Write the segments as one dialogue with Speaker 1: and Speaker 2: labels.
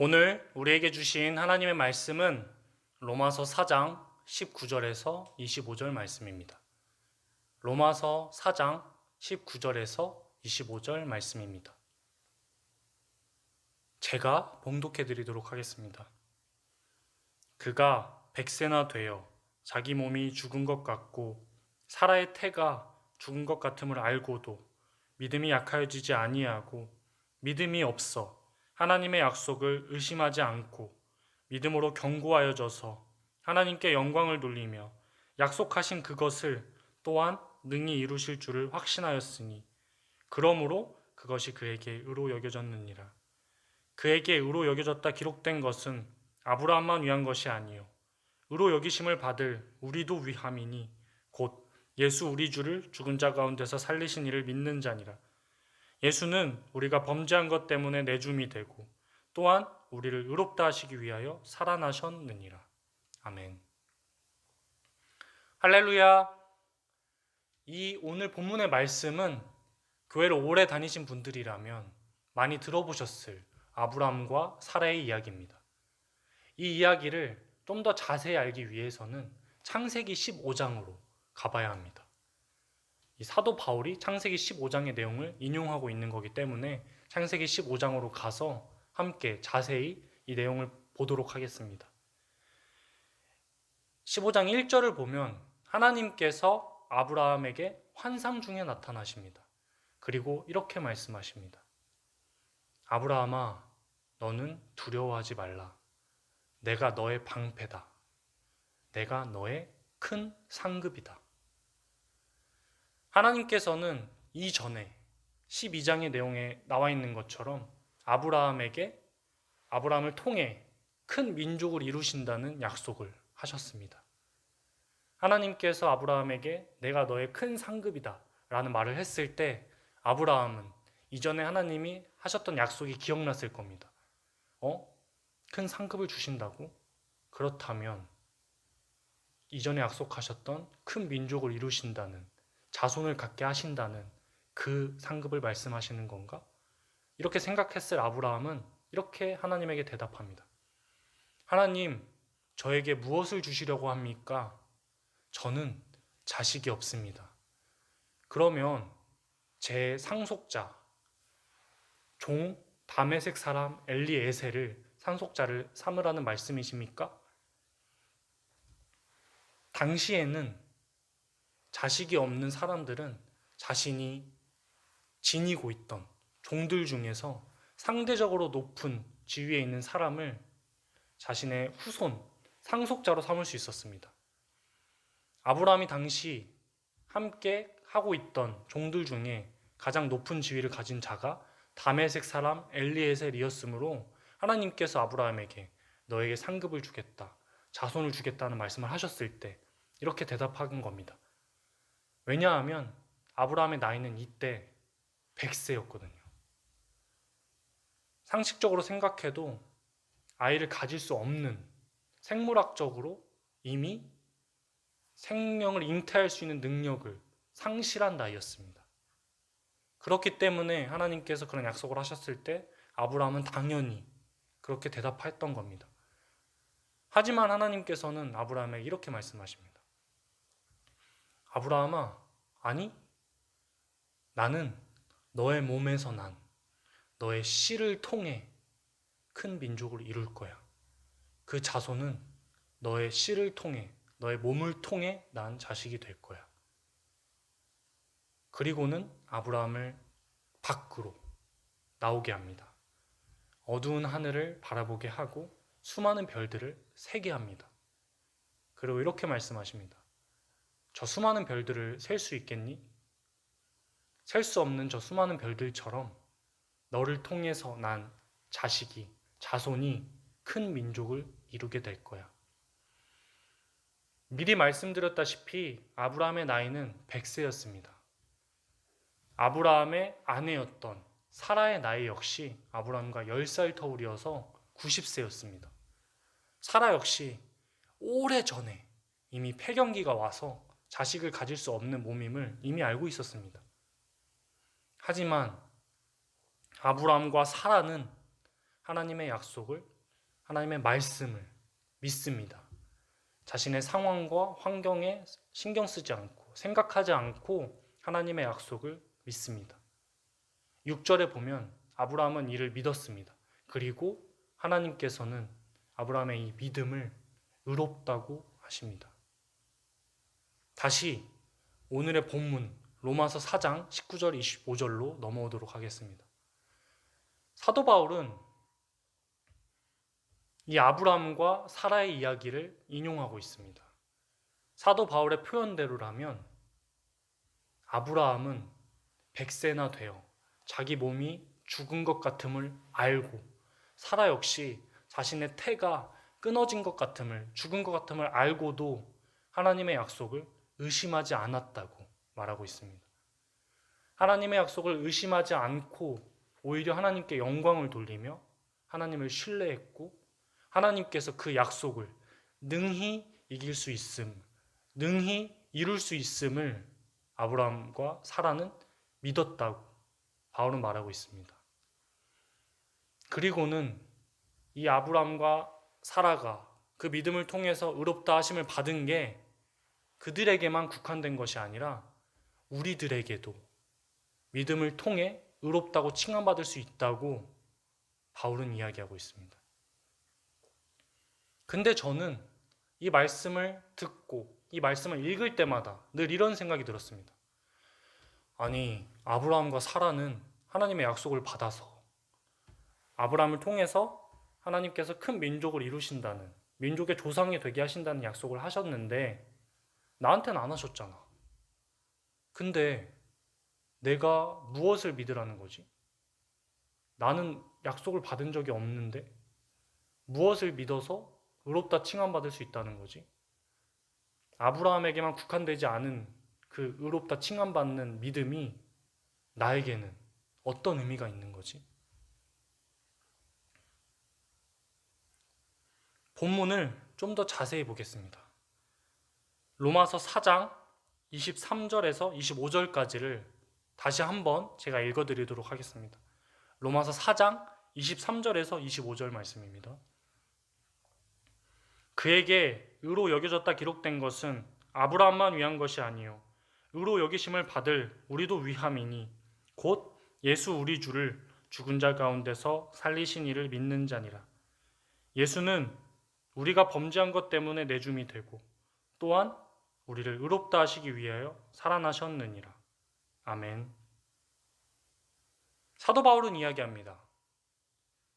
Speaker 1: 오늘 우리에게 주신 하나님의 말씀은 로마서 4장 19절에서 25절 말씀입니다. 로마서 4장 19절에서 25절 말씀입니다. 제가 봉독해 드리도록 하겠습니다. 그가 백세나 되어 자기 몸이 죽은 것 같고 사라의 태가 죽은 것 같음을 알고도 믿음이 약하여지지 아니하고 믿음이 없어 하나님의 약속을 의심하지 않고 믿음으로 견고하여 져서 하나님께 영광을 돌리며 약속하신 그것을 또한 능히 이루실 줄을 확신하였으니 그러므로 그것이 그에게 의로 여겨졌느니라. 그에게 의로 여겨졌다 기록된 것은 아브라함만 위한 것이 아니요. 의로 여기심을 받을 우리도 위함이니 곧 예수 우리 주를 죽은 자 가운데서 살리신 이를 믿는 자니라 예수는 우리가 범죄한 것 때문에 내줌이 되고 또한 우리를 의롭다 하시기 위하여 살아나셨느니라. 아멘. 할렐루야. 이 오늘 본문의 말씀은 교회를 오래 다니신 분들이라면 많이 들어보셨을 아브라함과 사라의 이야기입니다. 이 이야기를 좀 더 자세히 알기 위해서는 창세기 15장으로 가봐야 합니다. 이 사도 바울이 창세기 15장의 내용을 인용하고 있는 거기 때문에 창세기 15장으로 가서 함께 자세히 이 내용을 보도록 하겠습니다. 15장 1절을 보면 하나님께서 아브라함에게 환상 중에 나타나십니다. 그리고 이렇게 말씀하십니다. 아브라함아, 너는 두려워하지 말라. 내가 너의 방패다. 내가 너의 큰 상급이다. 하나님께서는 이전에 12장의 내용에 나와 있는 것처럼 아브라함에게 아브라함을 통해 큰 민족을 이루신다는 약속을 하셨습니다. 하나님께서 아브라함에게 내가 너의 큰 상급이다 라는 말을 했을 때 아브라함은 이전에 하나님이 하셨던 약속이 기억났을 겁니다. 어? 큰 상급을 주신다고? 그렇다면 이전에 약속하셨던 큰 민족을 이루신다는 자손을 갖게 하신다는 그 상급을 말씀하시는 건가? 이렇게 생각했을 아브라함은 이렇게 하나님에게 대답합니다. 하나님, 저에게 무엇을 주시려고 합니까? 저는 자식이 없습니다. 그러면 제 상속자, 종 다메색 사람 엘리에셀을 상속자를 삼으라는 말씀이십니까? 당시에는 자식이 없는 사람들은 자신이 지니고 있던 종들 중에서 상대적으로 높은 지위에 있는 사람을 자신의 후손, 상속자로 삼을 수 있었습니다. 아브라함이 당시 함께 하고 있던 종들 중에 가장 높은 지위를 가진 자가 다메색 사람 엘리에셀이었으므로 하나님께서 아브라함에게 너에게 상급을 주겠다, 자손을 주겠다는 말씀을 하셨을 때 이렇게 대답한 겁니다. 왜냐하면 아브라함의 나이는 이때 100세였거든요. 상식적으로 생각해도 아이를 가질 수 없는 생물학적으로 이미 생명을 잉태할 수 있는 능력을 상실한 나이였습니다. 그렇기 때문에 하나님께서 그런 약속을 하셨을 때 아브라함은 당연히 그렇게 대답했던 겁니다. 하지만 하나님께서는 아브라함에게 이렇게 말씀하십니다. 아브라함아, 아니, 나는 너의 몸에서 난 너의 씨를 통해 큰 민족을 이룰 거야. 그 자손은 너의 씨를 통해, 너의 몸을 통해 난 자식이 될 거야. 그리고는 아브라함을 밖으로 나오게 합니다. 어두운 하늘을 바라보게 하고 수많은 별들을 세게 합니다. 그리고 이렇게 말씀하십니다. 저 수많은 별들을 셀 수 있겠니? 셀 수 없는 저 수많은 별들처럼 너를 통해서 난 자식이, 자손이 큰 민족을 이루게 될 거야. 미리 말씀드렸다시피 아브라함의 나이는 100세였습니다. 아브라함의 아내였던 사라의 나이 역시 아브라함과 10살 터울이어서 90세였습니다. 사라 역시 오래 전에 이미 폐경기가 와서 자식을 가질 수 없는 몸임을 이미 알고 있었습니다. 하지만 아브라함과 사라는 하나님의 약속을, 하나님의 말씀을 믿습니다. 자신의 상황과 환경에 신경 쓰지 않고 생각하지 않고 하나님의 약속을 믿습니다. 6절에 보면 아브라함은 이를 믿었습니다. 그리고 하나님께서는 아브라함의 이 믿음을 의롭다고 하십니다. 다시 오늘의 본문 로마서 4장 19절 25절로 넘어오도록 하겠습니다. 사도 바울은 이 아브라함과 사라의 이야기를 인용하고 있습니다. 사도 바울의 표현대로라면 아브라함은 백세나 되어 자기 몸이 죽은 것 같음을 알고 사라 역시 자신의 태가 끊어진 것 같음을 죽은 것 같음을 알고도 하나님의 약속을 의심하지 않았다고 말하고 있습니다. 하나님의 약속을 의심하지 않고 오히려 하나님께 영광을 돌리며 하나님을 신뢰했고 하나님께서 그 약속을 능히 이길 수 있음, 능히 이룰 수 있음을 아브라함과 사라는 믿었다고 바울은 말하고 있습니다. 그리고는 이 아브라함과 사라가 그 믿음을 통해서 의롭다 하심을 받은 게 그들에게만 국한된 것이 아니라 우리들에게도 믿음을 통해 의롭다고 칭함받을 수 있다고 바울은 이야기하고 있습니다. 근데 저는 이 말씀을 듣고 이 말씀을 읽을 때마다 늘 이런 생각이 들었습니다. 아니, 아브라함과 사라는 하나님의 약속을 받아서 아브라함을 통해서 하나님께서 큰 민족을 이루신다는 민족의 조상이 되게 하신다는 약속을 하셨는데 나한테는 안 하셨잖아. 근데 내가 무엇을 믿으라는 거지? 나는 약속을 받은 적이 없는데 무엇을 믿어서 의롭다 칭함받을 수 있다는 거지? 아브라함에게만 국한되지 않은 그 의롭다 칭함받는 믿음이 나에게는 어떤 의미가 있는 거지? 본문을 좀 더 자세히 보겠습니다. 로마서 4장 23절에서 25절까지를 다시 한번 제가 읽어 드리도록 하겠습니다. 로마서 4장 23절에서 25절 말씀입니다. 그에게 의로 여겨졌다 기록된 것은 아브라함만 위한 것이 아니요 의로 여기심을 받을 우리도 위함이니 곧 예수 우리 주를 죽은 자 가운데서 살리신 이를 믿는 자니라. 예수는 우리가 범죄한 것 때문에 내줌이 되고 또한 우리를 의롭다 하시기 위하여 살아나셨느니라. 아멘. 사도 바울은 이야기합니다.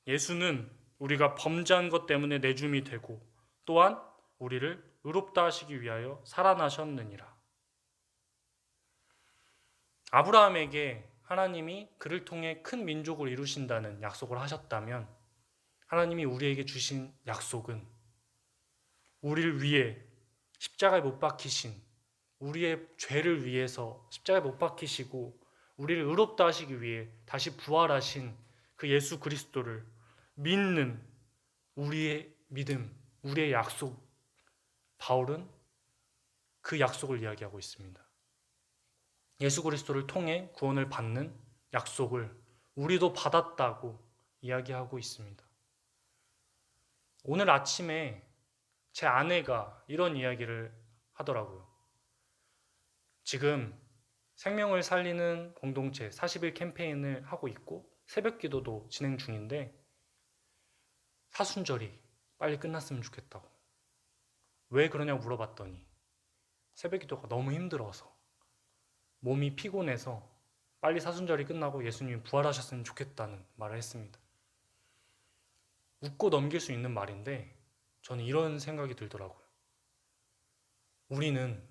Speaker 1: 예수는 우리가 범죄한 것 때문에 내줌이 되고 또한 우리를 의롭다 하시기 위하여 살아나셨느니라. 아브라함에게 하나님이 그를 통해 큰 민족을 이루신다는 약속을 하셨다면 하나님이 우리에게 주신 약속은 우리를 위해 십자가에 못 박히신 우리의 죄를 위해서 십자가에 못 박히시고 우리를 의롭다 하시기 위해 다시 부활하신 그 예수 그리스도를 믿는 우리의 믿음, 우리의 약속, 바울은 그 약속을 이야기하고 있습니다. 예수 그리스도를 통해 구원을 받는 약속을 우리도 받았다고 이야기하고 있습니다. 오늘 아침에 제 아내가 이런 이야기를 하더라고요. 지금 생명을 살리는 공동체 40일 캠페인을 하고 있고 새벽 기도도 진행 중인데 사순절이 빨리 끝났으면 좋겠다고. 왜 그러냐고 물어봤더니 새벽 기도가 너무 힘들어서 몸이 피곤해서 빨리 사순절이 끝나고 예수님이 부활하셨으면 좋겠다는 말을 했습니다. 웃고 넘길 수 있는 말인데 저는 이런 생각이 들더라고요. 우리는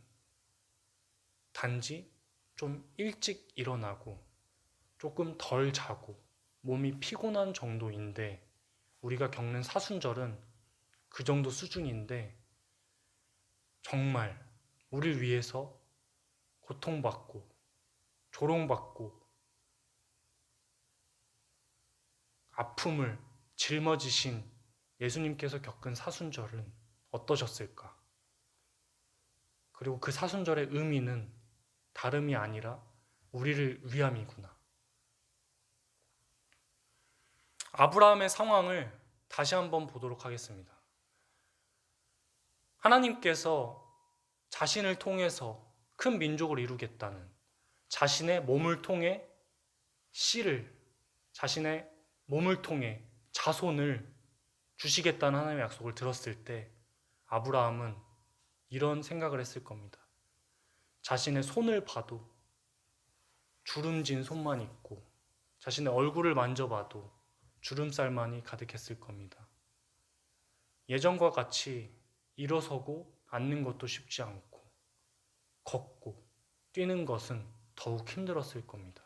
Speaker 1: 단지 좀 일찍 일어나고 조금 덜 자고 몸이 피곤한 정도인데 우리가 겪는 사순절은 그 정도 수준인데 정말 우리를 위해서 고통받고 조롱받고 아픔을 짊어지신 예수님께서 겪은 사순절은 어떠셨을까? 그리고 그 사순절의 의미는 다름이 아니라 우리를 위함이구나. 아브라함의 상황을 다시 한번 보도록 하겠습니다. 하나님께서 자신을 통해서 큰 민족을 이루겠다는 자신의 몸을 통해 씨를 자신의 몸을 통해 자손을 주시겠다는 하나님의 약속을 들었을 때 아브라함은 이런 생각을 했을 겁니다. 자신의 손을 봐도 주름진 손만 있고 자신의 얼굴을 만져봐도 주름살만이 가득했을 겁니다. 예전과 같이 일어서고 앉는 것도 쉽지 않고 걷고 뛰는 것은 더욱 힘들었을 겁니다.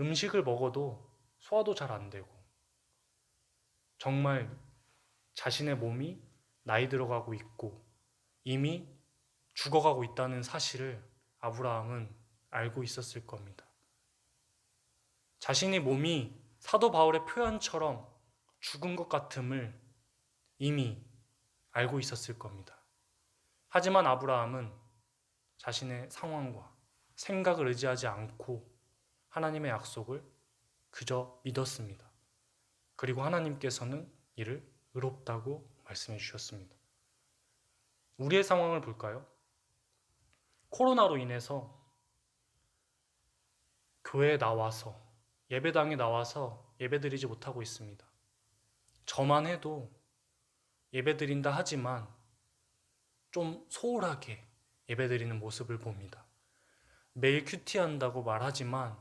Speaker 1: 음식을 먹어도 소화도 잘 안 되고 정말 자신의 몸이 나이 들어가고 있고 이미 죽어가고 있다는 사실을 아브라함은 알고 있었을 겁니다. 자신의 몸이 사도 바울의 표현처럼 죽은 것 같음을 이미 알고 있었을 겁니다. 하지만 아브라함은 자신의 상황과 생각을 의지하지 않고 하나님의 약속을 그저 믿었습니다. 그리고 하나님께서는 이를 의롭다고 말씀해 주셨습니다. 우리의 상황을 볼까요? 코로나로 인해서 교회에 나와서 예배당에 나와서 예배드리지 못하고 있습니다. 저만 해도 예배드린다 하지만 좀 소홀하게 예배드리는 모습을 봅니다. 매일 큐티한다고 말하지만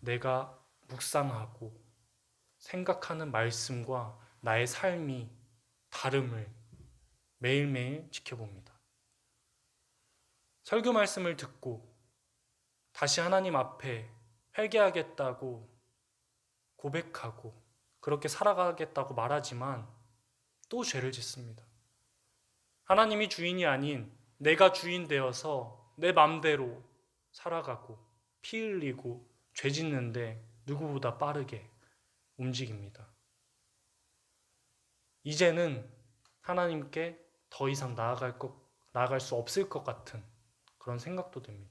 Speaker 1: 내가 묵상하고 생각하는 말씀과 나의 삶이 다름을 매일매일 지켜봅니다. 설교 말씀을 듣고 다시 하나님 앞에 회개하겠다고 고백하고 그렇게 살아가겠다고 말하지만 또 죄를 짓습니다. 하나님이 주인이 아닌 내가 주인 되어서 내 맘대로 살아가고 피 흘리고 죄 짓는데 누구보다 빠르게 움직입니다. 이제는 하나님께 더 이상 나아갈 것, 나아갈 수 없을 것 같은 그런 생각도 듭니다.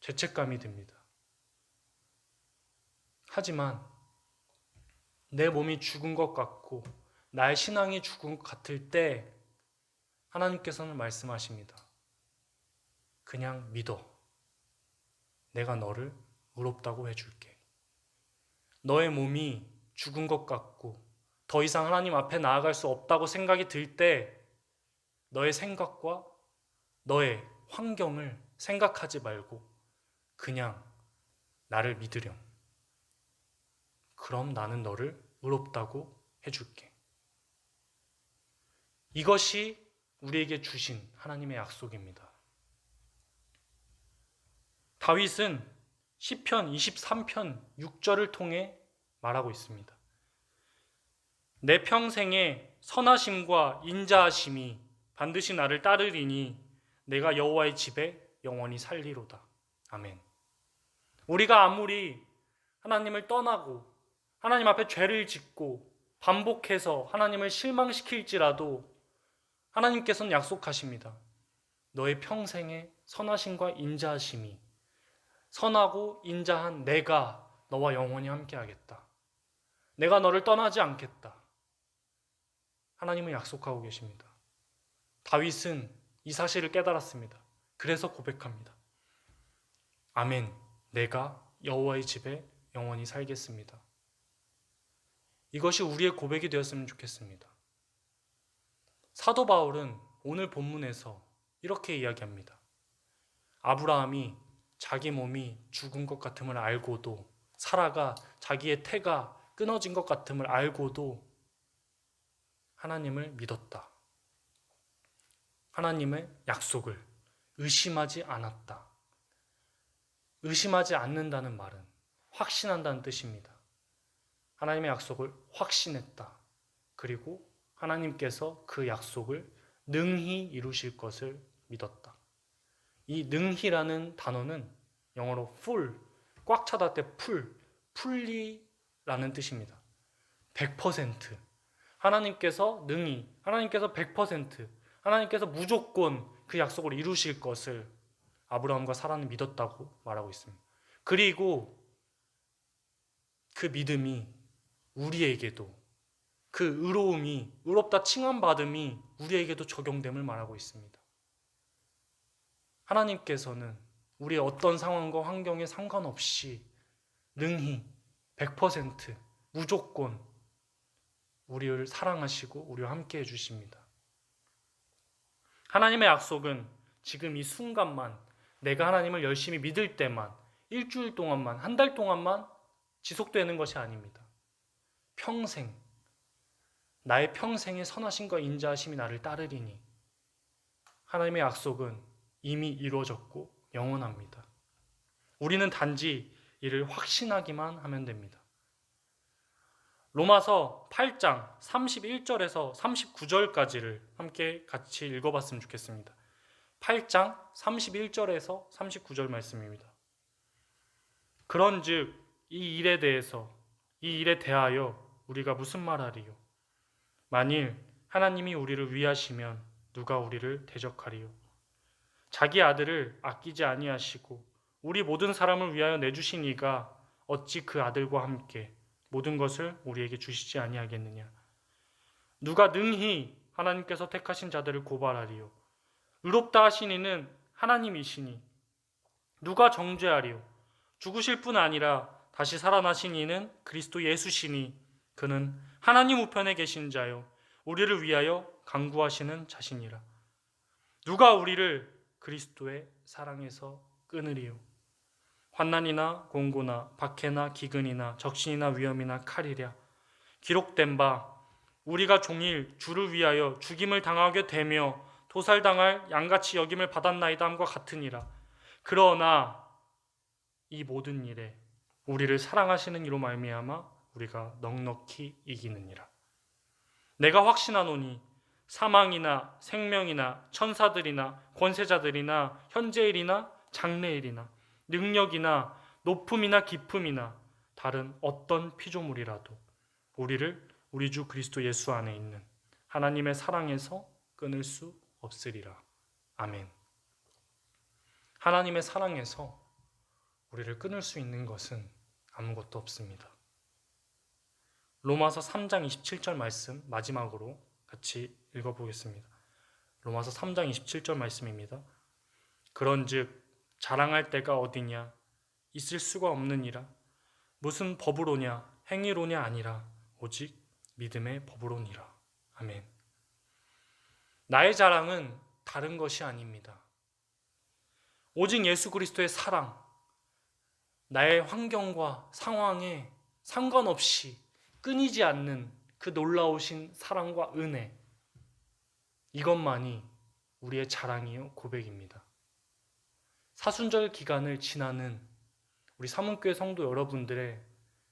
Speaker 1: 죄책감이 듭니다. 하지만 내 몸이 죽은 것 같고 나의 신앙이 죽은 것 같을 때 하나님께서는 말씀하십니다. 그냥 믿어. 내가 너를 의롭다고 해줄게. 너의 몸이 죽은 것 같고 더 이상 하나님 앞에 나아갈 수 없다고 생각이 들 때 너의 생각과 너의 환경을 생각하지 말고 그냥 나를 믿으렴. 그럼 나는 너를 의롭다고 해줄게. 이것이 우리에게 주신 하나님의 약속입니다. 다윗은 시편 23편 6절을 통해 말하고 있습니다. 내 평생에 선하심과 인자하심이 반드시 나를 따르리니 내가 여호와의 집에 영원히 살리로다. 아멘. 우리가 아무리 하나님을 떠나고 하나님 앞에 죄를 짓고 반복해서 하나님을 실망시킬지라도 하나님께서는 약속하십니다. 너의 평생에 선하심과 인자하심이 선하고 인자한 내가 너와 영원히 함께하겠다. 내가 너를 떠나지 않겠다. 하나님은 약속하고 계십니다. 다윗은 이 사실을 깨달았습니다. 그래서 고백합니다. 아멘. 내가 여호와의 집에 영원히 살겠습니다. 이것이 우리의 고백이 되었으면 좋겠습니다. 사도 바울은 오늘 본문에서 이렇게 이야기합니다. 아브라함이 자기 몸이 죽은 것 같음을 알고도 살아가 자기의 태가 끊어진 것 같음을 알고도 하나님을 믿었다. 하나님의 약속을 의심하지 않았다. 의심하지 않는다는 말은 확신한다는 뜻입니다. 하나님의 약속을 확신했다. 그리고 하나님께서 그 약속을 능히 이루실 것을 믿었다. 이 능히라는 단어는 영어로 full, 꽉 차다 때 풀, 풀리 라는 뜻입니다. 100% 하나님께서 능히, 하나님께서 100% 하나님께서 무조건 그 약속을 이루실 것을 아브라함과 사라는 믿었다고 말하고 있습니다. 그리고 그 믿음이 우리에게도 그 의로움이 의롭다 칭함 받음이 우리에게도 적용됨을 말하고 있습니다. 하나님께서는 우리의 어떤 상황과 환경에 상관없이 능히 100% 무조건 우리를 사랑하시고 우리와 함께 해주십니다. 하나님의 약속은 지금 이 순간만 내가 하나님을 열심히 믿을 때만 일주일 동안만 한 달 동안만 지속되는 것이 아닙니다. 평생 나의 평생의 선하심과 인자하심이 나를 따르리니 하나님의 약속은 이미 이루어졌고 영원합니다. 우리는 단지 이를 확신하기만 하면 됩니다. 로마서 8장 31절에서 39절까지를 함께 같이 읽어봤으면 좋겠습니다. 8장 31절에서 39절 말씀입니다. 그런즉 이 일에 대해서 이 일에 대하여 우리가 무슨 말하리요? 만일 하나님이 우리를 위하시면 누가 우리를 대적하리요? 자기 아들을 아끼지 아니하시고 우리 모든 사람을 위하여 내주신 이가 어찌 그 아들과 함께 모든 것을 우리에게 주시지 아니하겠느냐? 누가 능히 하나님께서 택하신 자들을 고발하리요? 의롭다 하신 이는 하나님이시니 누가 정죄하리요? 죽으실 뿐 아니라 다시 살아나신 이는 그리스도 예수시니 그는 하나님 우편에 계신 자요 우리를 위하여 강구하시는 자신이라. 누가 우리를 그리스도의 사랑에서 끊으리요? 환난이나 공고나 박해나 기근이나 적신이나 위험이나 칼이랴. 기록된 바 우리가 종일 주를 위하여 죽임을 당하게 되며 도살당할 양같이 여김을 받았나이다 함과 같으니라. 그러나 이 모든 일에 우리를 사랑하시는 이로 말미암아 우리가 넉넉히 이기느니라. 내가 확신하노니 사망이나 생명이나 천사들이나 권세자들이나 현재일이나 장래일이나 능력이나 높음이나 깊음이나 다른 어떤 피조물이라도 우리를 우리 주 그리스도 예수 안에 있는 하나님의 사랑에서 끊을 수 없으리라. 아멘. 하나님의 사랑에서 우리를 끊을 수 있는 것은 아무것도 없습니다. 로마서 3장 27절 말씀 마지막으로 같이 읽어보겠습니다. 로마서 3장 27절 말씀입니다. 그런즉 자랑할 때가 어디냐? 있을 수가 없느니라. 무슨 법으로냐? 행위로냐 아니라 오직 믿음의 법으로니라. 아멘. 나의 자랑은 다른 것이 아닙니다. 오직 예수 그리스도의 사랑 나의 환경과 상황에 상관없이 끊이지 않는 그 놀라우신 사랑과 은혜 이것만이 우리의 자랑이요 고백입니다. 사순절 기간을 지나는 우리 사문교회 성도 여러분들의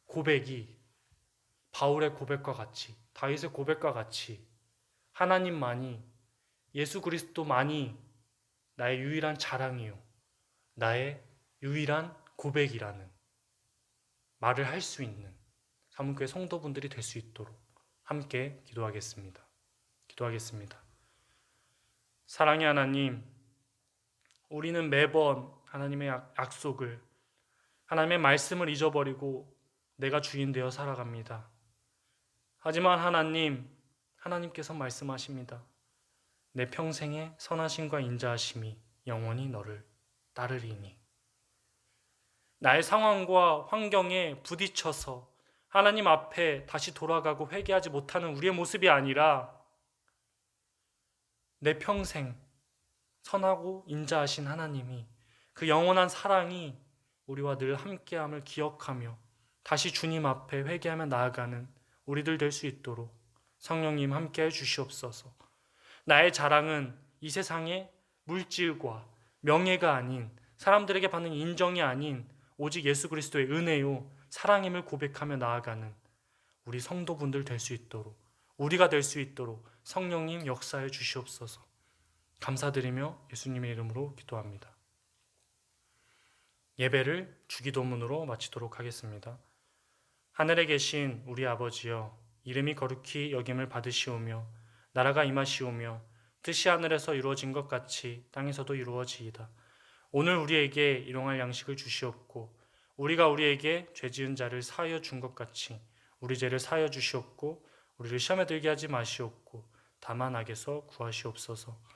Speaker 1: 고백이 바울의 고백과 같이 다윗의 고백과 같이 하나님만이 예수 그리스도만이 나의 유일한 자랑이요 나의 유일한 고백이라는 말을 할 수 있는 사문교회 성도분들이 될 수 있도록 함께 기도하겠습니다. 기도하겠습니다. 사랑의 하나님, 우리는 매번 하나님의 약속을, 하나님의 말씀을 잊어버리고 내가 주인 되어 살아갑니다. 하지만 하나님, 하나님께서 말씀하십니다. 내 평생의 선하심과 인자하심이 영원히 너를 따르리니. 나의 상황과 환경에 부딪혀서 하나님 앞에 다시 돌아가고 회개하지 못하는 우리의 모습이 아니라 내 평생 선하고 인자하신 하나님이 그 영원한 사랑이 우리와 늘 함께함을 기억하며 다시 주님 앞에 회개하며 나아가는 우리들 될 수 있도록 성령님 함께해 주시옵소서. 나의 자랑은 이 세상의 물질과 명예가 아닌 사람들에게 받는 인정이 아닌 오직 예수 그리스도의 은혜요 사랑임을 고백하며 나아가는 우리 성도분들 될 수 있도록 우리가 될 수 있도록 성령님 역사해 주시옵소서. 감사드리며 예수님의 이름으로 기도합니다. 예배를 주기도문으로 마치도록 하겠습니다. 하늘에 계신 우리 아버지여 이름이 거룩히 여김을 받으시오며 나라가 임하시오며 뜻이 하늘에서 이루어진 것 같이 땅에서도 이루어지이다. 오늘 우리에게 일용할 양식을 주시옵고 우리가 우리에게 죄 지은 자를 사하여 준 것 같이 우리 죄를 사하여 주시옵고 우리를 시험에 들게 하지 마시옵고 다만 악에서 구하시옵소서.